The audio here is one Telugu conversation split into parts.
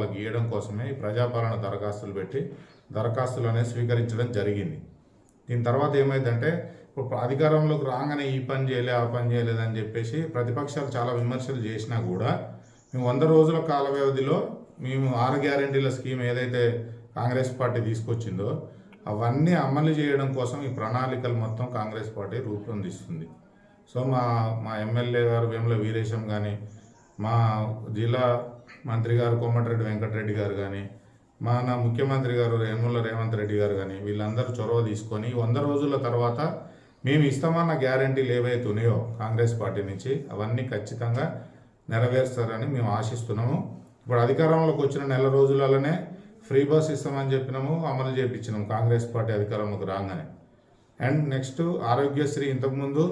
వాళ్ళకి ఇవ్వడం కోసమే ఈ ప్రజాపాలన దరఖాస్తులు పెట్టి దరఖాస్తులు అనేది స్వీకరించడం జరిగింది. దీని తర్వాత ఏమైందంటే ఇప్పుడు అధికారంలోకి రాగానే ఈ పని చేయలే ఆ పని చేయలేదు అని చెప్పేసి ప్రతిపక్షాలు చాలా విమర్శలు చేసినా కూడా మేము వంద రోజుల కాల వ్యవధిలో మేము ఆరు గ్యారంటీల స్కీమ్ ఏదైతే కాంగ్రెస్ పార్టీ తీసుకొచ్చిందో అవన్నీ అమలు చేయడం కోసం ఈ ప్రణాళికలు మొత్తం కాంగ్రెస్ పార్టీ రూపొందిస్తుంది. సో మా మా ఎమ్మెల్యే గారు వేముల వీరేశం కానీ మా జిల్లా మంత్రి గారు కోమటిరెడ్డి వెంకటరెడ్డి గారు కానీ మన ముఖ్యమంత్రి గారు యనమల రేవంత్ రెడ్డి గారు కానీ వీళ్ళందరూ చొరవ తీసుకొని వంద రోజుల తర్వాత మేము ఇస్తామన్న గ్యారంటీలు ఏవైతే ఉన్నాయో కాంగ్రెస్ పార్టీ నుంచి అవన్నీ ఖచ్చితంగా నెరవేరుస్తారని మేము ఆశిస్తున్నాము. ఇప్పుడు అధికారంలోకి వచ్చిన నెల రోజులలోనే ఫ్రీ బస్ ఇస్తామని చెప్పినాము అమలు చేయించినాము కాంగ్రెస్ పార్టీ అధికారంలోకి రాగానే. అండ్ నెక్స్ట్ ఆరోగ్యశ్రీ ఇంతకుముందు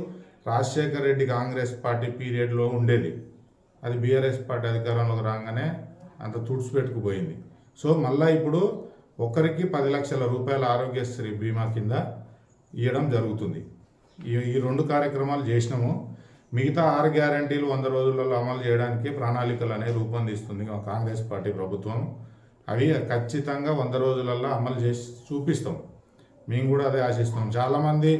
రాజశేఖర్ రెడ్డి కాంగ్రెస్ పార్టీ పీరియడ్లో ఉండేది. అది బీఆర్ఎస్ పార్టీ అధికారంలోకి రాగానే అంత తుడిచిపెట్టుకుపోయింది సో మళ్ళీ ఇప్పుడు ఒకరికి పది లక్షల రూపాయల ఆరోగ్యశ్రీ బీమా కింద ఇవ్వడం జరుగుతుంది. ఈ ఈ రెండు కార్యక్రమాలు చేసినాము. మిగతా ఆరు గ్యారంటీలు వంద రోజులలో అమలు చేయడానికి ప్రణాళికలు అనేవి రూపొందిస్తుంది కాంగ్రెస్ పార్టీ ప్రభుత్వం. అవి ఖచ్చితంగా వంద రోజులలో అమలు చేసి చూపిస్తాం. మేము కూడా అదే ఆశిస్తాం చాలామంది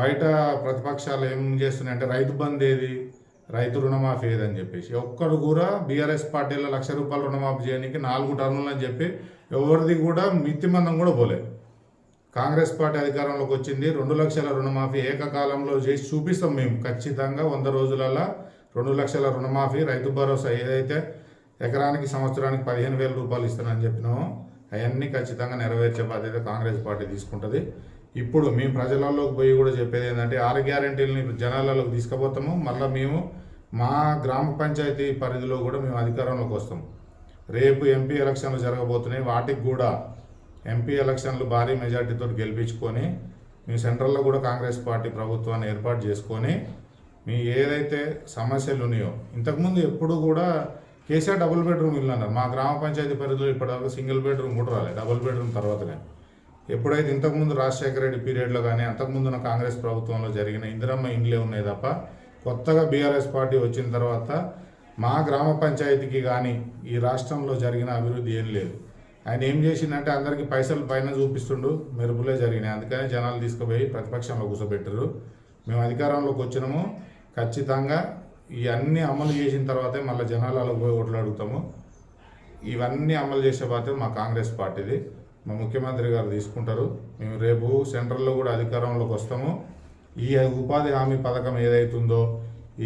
బయట ప్రతిపక్షాలు ఏం చేస్తున్నాయంటే రైతు బంద్ ఏది? రైతు రుణమాఫీ ఏదని చెప్పేసి. ఒక్కడు కూడా బీఆర్ఎస్ పార్టీలో లక్ష రూపాయలు రుణమాఫీ చేయడానికి నాలుగు టర్నులు అని చెప్పి ఎవరిది కూడా మిత్తిమందం కూడా పోలే. కాంగ్రెస్ పార్టీ అధికారంలోకి వచ్చింది. రెండు లక్షల రుణమాఫీ ఏకకాలంలో చేసి చూపిస్తాం మేము. ఖచ్చితంగా వంద రోజులలో రెండు లక్షల రుణమాఫీ రైతు భరోసా ఏదైతే ఎకరానికి సంవత్సరానికి పదిహేను వేల రూపాయలు ఇస్తానని చెప్పినామో అవన్నీ ఖచ్చితంగా నెరవేర్చే బాధ్యత కాంగ్రెస్ పార్టీ తీసుకుంటుంది. ఇప్పుడు మేము ప్రజలలోకి పోయి కూడా చెప్పేది ఏంటంటే ఆరు గ్యారంటీలని జనాలలోకి తీసుకుపోతాము. మళ్ళీ మేము మా గ్రామ పంచాయతీ పరిధిలో కూడా మేము అధికారంలోకి వస్తాం. రేపు ఎంపీ ఎలక్షన్లు జరగబోతున్నాయి. వాటికి కూడా ఎంపీ ఎలక్షన్లు భారీ మెజార్టీతో గెలిపించుకొని మీ సెంట్రల్లో కూడా కాంగ్రెస్ పార్టీ ప్రభుత్వాన్ని ఏర్పాటు చేసుకొని మీ ఏదైతే సమస్యలు ఉన్నాయో ఇంతకుముందు ఎప్పుడు కూడా కేసీఆర్ డబుల్ బెడ్రూమ్ ఇల్లు అన్నారు. మా గ్రామ పంచాయతీ పరిధిలో ఇప్పటివరకు సింగిల్ బెడ్రూమ్ కూడా రాలేదు డబుల్ బెడ్రూమ్ తర్వాత కానీ ఎప్పుడైతే ఇంతకుముందు రాజశేఖర రెడ్డి పీరియడ్లో కానీ అంతకుముందు ఉన్న కాంగ్రెస్ ప్రభుత్వంలో జరిగిన ఇందిరమ్మ ఇండ్లే ఉన్నాయి తప్ప కొత్తగా బీఆర్ఎస్ పార్టీ వచ్చిన తర్వాత మా గ్రామ పంచాయతీకి కానీ ఈ రాష్ట్రంలో జరిగిన అభివృద్ధి ఏం లేదు. ఆయన ఏం చేసిందంటే అందరికీ పైసలు పైన చూపిస్తుండు. మెరుపులే జరిగినాయి. అందుకని జనాలు తీసుకుపోయి ప్రతిపక్షంలో కూర్చోబెట్టరు మేము అధికారంలోకి వచ్చినాము. ఖచ్చితంగా ఇవన్నీ అమలు చేసిన తర్వాతే మళ్ళీ జనాలలో పోయి ఓట్లు అడుగుతాము. ఇవన్నీ అమలు చేసే బాధ్యత మా కాంగ్రెస్ పార్టీది. మా ముఖ్యమంత్రి గారు తీసుకుంటారు. మేము రేపు సెంట్రల్లో కూడా అధికారంలోకి వస్తాము. ఈ ఉపాధి హామీ పథకం ఏదైతుందో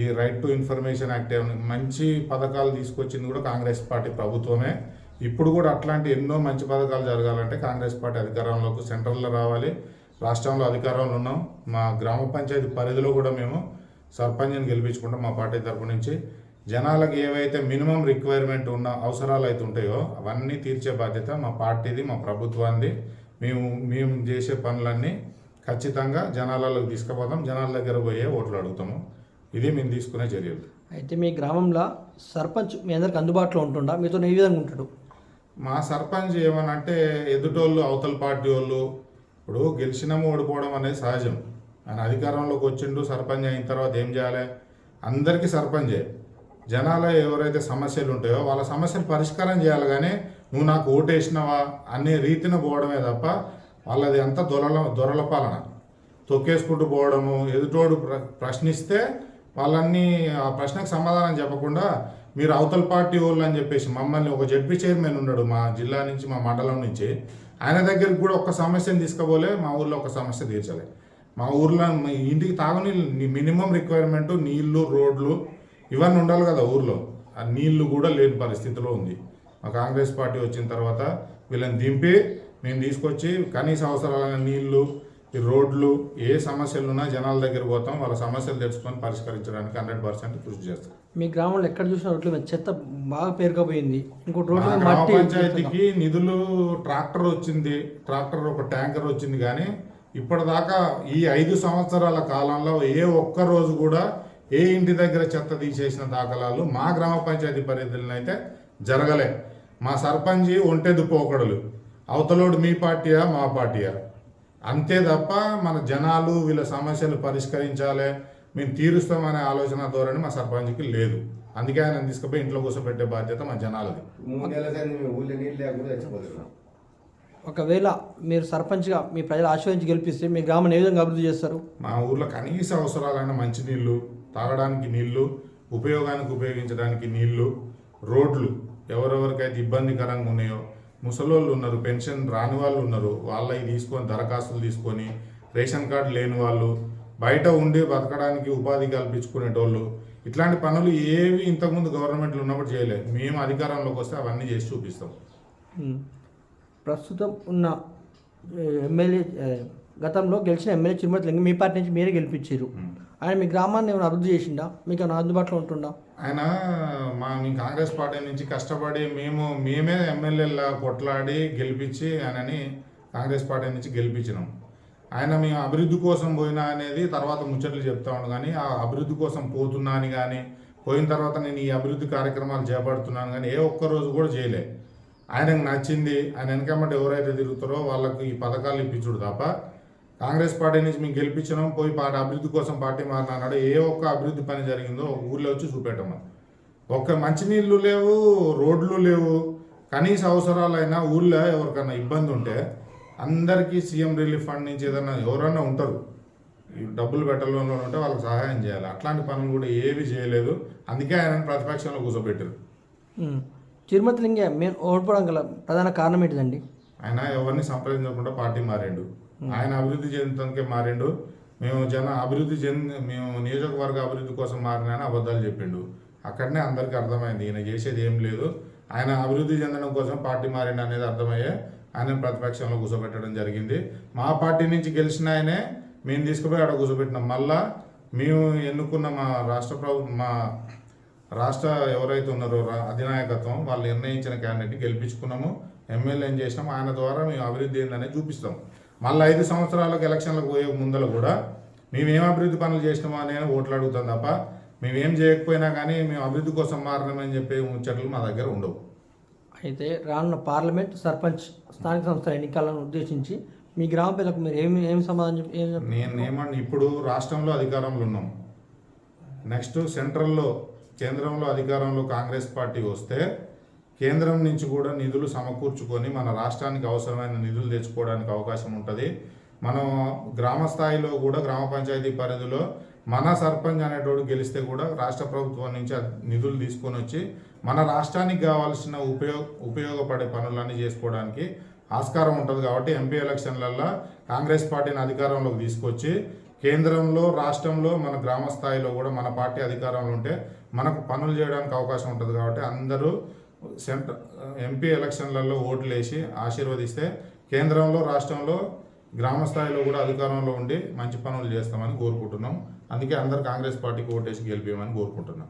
ఈ రైట్ టు ఇన్ఫర్మేషన్ యాక్ట్ మంచి పథకాలు తీసుకొచ్చింది కూడా కాంగ్రెస్ పార్టీ ప్రభుత్వమే. ఇప్పుడు కూడా అట్లాంటి ఎన్నో మంచి పథకాలు జరగాలంటే కాంగ్రెస్ పార్టీ అధికారంలోకి సెంట్రల్లో రావాలి. రాష్ట్రంలో అధికారంలో ఉన్నాం. మా గ్రామ పంచాయతీ పరిధిలో కూడా మేము సర్పంచ్ని గెలిపించుకుంటాం మా పార్టీ తరపు నుంచి. జనాలకు ఏవైతే మినిమం రిక్వైర్మెంట్ ఉన్న అవసరాలు అయితే ఉంటాయో అవన్నీ తీర్చే బాధ్యత మా పార్టీది మా ప్రభుత్వాన్ని మేము మేము చేసే పనులన్నీ ఖచ్చితంగా జనాలలోకి తీసుకుపోతాం. జనాల దగ్గర పోయే ఓట్లు అడుగుతాము. ఇది మేము తీసుకునే చర్యలు. అయితే మీ గ్రామంలో సర్పంచ్ మీ అందరికి అందుబాటులో ఉంటుండా? మీతో ఏ విధంగా ఉంటాడు? మా సర్పంచ్ ఏమనంటే ఎదుటోళ్ళు అవతల పార్టీ వాళ్ళు ఇప్పుడు గెలిచినాము ఓడిపోవడం అనేది సహజం. ఆయన అధికారంలోకి వచ్చిండు సర్పంచ్ అయిన తర్వాత ఏం చేయాలి? అందరికీ సర్పంచే. జనాలు ఎవరైతే సమస్యలు ఉంటాయో వాళ్ళ సమస్యలు పరిష్కారం చేయాలి కానీ నువ్వు నాకు ఓటేసినావా అనే రీతిన పోవడమే తప్ప వాళ్ళది అంతా దొరల దొరల పాలన. తొక్కేసుకుంటూ పోవడము ఎదుటోడు ప్ర ప్రశ్నిస్తే వాళ్ళన్నీ ఆ ప్రశ్నకు సమాధానం చెప్పకుండా మీరు అవతల పార్టీ వాళ్ళు అని చెప్పేసి మమ్మల్ని ఒక జడ్పీ చైర్మన్ ఉన్నాడు మా జిల్లా నుంచి మా మండలం నుంచి. ఆయన దగ్గరికి కూడా ఒక సమస్యను తీసుకోబోలే మా ఊళ్ళో ఒక సమస్య తీర్చలే. మా ఊర్లో మీ ఇంటికి తాగునీళ్ళు మినిమం రిక్వైర్మెంట్ నీళ్ళు రోడ్లు ఇవన్నీ ఉండాలి కదా ఊర్లో. ఆ నీళ్ళు కూడా లేని పరిస్థితిలో ఉంది. మా కాంగ్రెస్ పార్టీ వచ్చిన తర్వాత వీళ్ళని దింపి మేము తీసుకొచ్చి కనీస అవసరాలైన నీళ్ళు ఈ రోడ్లు ఏ సమస్యలు ఉన్నా జనాల దగ్గర పోతాం వాళ్ళ సమస్యలు తెలుసుకొని పరిష్కరించడానికి హండ్రెడ్ పర్సెంట్ కృషి చేస్తాం. మీ గ్రామంలో ఎక్కడ చూసినా రోడ్ల మీద చెత్త బాగా పేరుకపోయింది. ఇంకోటి రోడ్ల గ్రామ పంచాయతీకి నిధులు ట్రాక్టర్ వచ్చింది ట్రాక్టర్ ఒక ట్యాంకర్ వచ్చింది కానీ ఇప్పటిదాకా ఈ ఐదు సంవత్సరాల కాలంలో ఏ ఒక్క రోజు కూడా ఏ ఇంటి దగ్గర చెత్త తీసేసిన దాఖలాలు మా గ్రామ పంచాయతీ పరిధిలో అయితే జరగలే. మా సర్పంచి ఒంటెదు పోకడలు అవతలోడు మీ పార్టీయా మా పార్టీయా? అంతే తప్ప మన జనాలు వీళ్ళ సమస్యలు పరిష్కరించాలి మేము తీరుస్తామనే ఆలోచన ధోరణి మా సర్పంచ్కి లేదు. అందుకే ఆయన తీసుకుపోయి ఇంట్లో కూర్చోబెట్టే బాధ్యత మా జనాలది. ఒకవేళ మీరు సర్పంచ్గా మీ ప్రజలు ఆశీర్వదించి గెలిపిస్తే మీ గ్రామాన్ని ఏ విధంగా అభివృద్ధి చేస్తారు? మా ఊర్లో కనీస అవసరాలైన మంచినీళ్ళు తాగడానికి నీళ్ళు ఉపయోగానికి ఉపయోగించడానికి నీళ్ళు రోడ్లు ఎవరెవరికైతే ఇబ్బందికరంగా ఉన్నాయో ముసలోళ్ళు ఉన్నారు పెన్షన్ రాని వాళ్ళు ఉన్నారు వాళ్ళవి తీసుకొని దరఖాస్తులు తీసుకొని రేషన్ కార్డు లేని వాళ్ళు బయట ఉండి బతకడానికి ఉపాధి కల్పించుకునేటోళ్ళు ఇట్లాంటి పనులు ఏవి ఇంతకుముందు గవర్నమెంట్లు ఉన్నప్పుడు చేయలేదు. మేము అధికారంలోకి వస్తే అవన్నీ చేసి చూపిస్తాం. ప్రస్తుతం ఉన్న ఎమ్మెల్యే గతంలో గెలిచిన ఎమ్మెల్యే చిరుమతి లింగం మీ పార్టీ నుంచి మీరే గెలిపించారు. ఆయన మీ గ్రామాన్ని ఏమైనా అభివృద్ధి చేసిండా? మీకు ఏమైనా అందుబాటులో ఉంటుందా ఆయన మా మీ కాంగ్రెస్ పార్టీ నుంచి కష్టపడి మేము మేమే ఎమ్మెల్యేలా కొట్లాడి గెలిపించి ఆయనని కాంగ్రెస్ పార్టీ నుంచి గెలిపించినాం. ఆయన మేము అభివృద్ధి కోసం పోయినా అనేది తర్వాత ముచ్చట్లు చెప్తా ఉండు కానీ ఆ అభివృద్ధి కోసం పోతున్నా అని కానీ పోయిన తర్వాత నేను ఈ అభివృద్ధి కార్యక్రమాలు చేపడుతున్నాను కానీ ఏ ఒక్క రోజు కూడా చేయలే. ఆయనకు నచ్చింది ఆయన వెనకమ్మటి ఎవరైతే తిరుగుతారో వాళ్ళకు ఈ పథకాలు ఇప్పించుడు తప్ప కాంగ్రెస్ పార్టీ నుంచి మేము గెలిపించినాం పోయి పార్టీ అభివృద్ధి కోసం పార్టీ మారినాడు ఏ ఒక్క అభివృద్ధి పని జరిగిందో ఊర్లో వచ్చి చూపెట్టమని ఒక్క మంచినీళ్ళు లేవు రోడ్లు లేవు కనీస అవసరాలైనా ఊళ్ళో ఎవరికైనా ఇబ్బంది ఉంటే అందరికీ సీఎం రిలీఫ్ ఫండ్ నుంచి ఏదైనా ఎవరైనా ఉంటారు డబ్బులు పెట్టడంలో ఉంటే వాళ్ళకి సహాయం చేయాలి. అట్లాంటి పనులు కూడా ఏవి చేయలేదు అందుకే ఆయన ప్రతిపక్షంలో కూర్చోబెట్టారు తిరుమతి లింగం మేము ఓడిపోవడం గల ప్రధాన కారణం ఏంటిదండి? ఆయన ఎవరిని సంప్రదించకుండా పార్టీ మారిండు. ఆయన అభివృద్ధి చెందుతానికే మారిండు. మేము జన అభివృద్ధి చెంది మేము నియోజకవర్గ అభివృద్ధి కోసం మారిన అబద్ధాలు చెప్పిండు. అక్కడనే అందరికీ అర్థమైంది ఈయన చేసేది ఏం లేదు. ఆయన అభివృద్ధి చెందడం కోసం పార్టీ మారిండు అనేది అర్థమయ్యే ఆయన ప్రతిపక్షంలో కూర్చోబెట్టడం జరిగింది. మా పార్టీ నుంచి గెలిచిన ఆయనే మేము తీసుకుపోయి ఆడ కూర్చోబెట్టినాం. మళ్ళా మేము ఎన్నుకున్న మా రాష్ట్ర ప్రభు మా రాష్ట్ర ఎవరైతే ఉన్నారో అధినాయకత్వం వాళ్ళు నిర్ణయించిన క్యాండిడేట్ని గెలిపించుకున్నాము. ఎమ్మెల్యేని చేసినాం ఆయన ద్వారా మేము అభివృద్ధి ఏందనేది చూపిస్తాం మళ్ళీ ఐదు సంవత్సరాలకు ఎలక్షన్లకు పోయే ముందర కూడా మేమేం అభివృద్ధి పనులు చేసినామో అనే ఓట్లు అడుగుతాం తప్ప మేమేం చేయకపోయినా కానీ మేము అభివృద్ధి కోసం మారినామని చెప్పే ముచ్చట్లు మా దగ్గర ఉండవు. అయితే రానున్న పార్లమెంట్ సర్పంచ్ స్థానిక సంస్థల ఎన్నికలను ఉద్దేశించి మీ గ్రామ ప్రజలకు మీరు ఏమి ఏమి సమాధానం ఏం? నేను ఏమన్నా ఇప్పుడు రాష్ట్రంలో అధికారంలో ఉన్నాం. నెక్స్ట్ సెంట్రల్లో కేంద్రంలో అధికారంలో కాంగ్రెస్ పార్టీ వస్తే కేంద్రం నుంచి కూడా నిధులు సమకూర్చుకొని మన రాష్ట్రానికి అవసరమైన నిధులు తెచ్చుకోవడానికి అవకాశం ఉంటుంది. మనం గ్రామ స్థాయిలో కూడా గ్రామ పంచాయతీ పరిధిలో మన సర్పంచ్ అనేటోడు గెలిస్తే కూడా రాష్ట్ర ప్రభుత్వం నుంచి నిధులు తీసుకొని వచ్చి మన రాష్ట్రానికి కావాల్సిన ఉపయోగ ఉపయోగపడే పనులన్నీ చేసుకోవడానికి ఆస్కారం ఉంటుంది. కాబట్టి ఎంపీ ఎలక్షన్లల్లో కాంగ్రెస్ పార్టీని అధికారంలోకి తీసుకొచ్చి కేంద్రంలో రాష్ట్రంలో మన గ్రామ స్థాయిలో కూడా మన పార్టీ అధికారంలో ఉంటే మనకు పనులు చేయడానికి అవకాశం ఉంటుంది కాబట్టి అందరూ సెంటర్ ఎంపీ ఎలక్షన్లలో ఓట్లు వేసి ఆశీర్వదిస్తే కేంద్రంలో రాష్ట్రంలో గ్రామ స్థాయిలో కూడా అధికారంలో ఉండి మంచి పనులు చేస్తామని కోరుకుంటున్నాం. అందుకే అందరు కాంగ్రెస్ పార్టీకి ఓటేసి గెలిపేయమని కోరుకుంటున్నాం.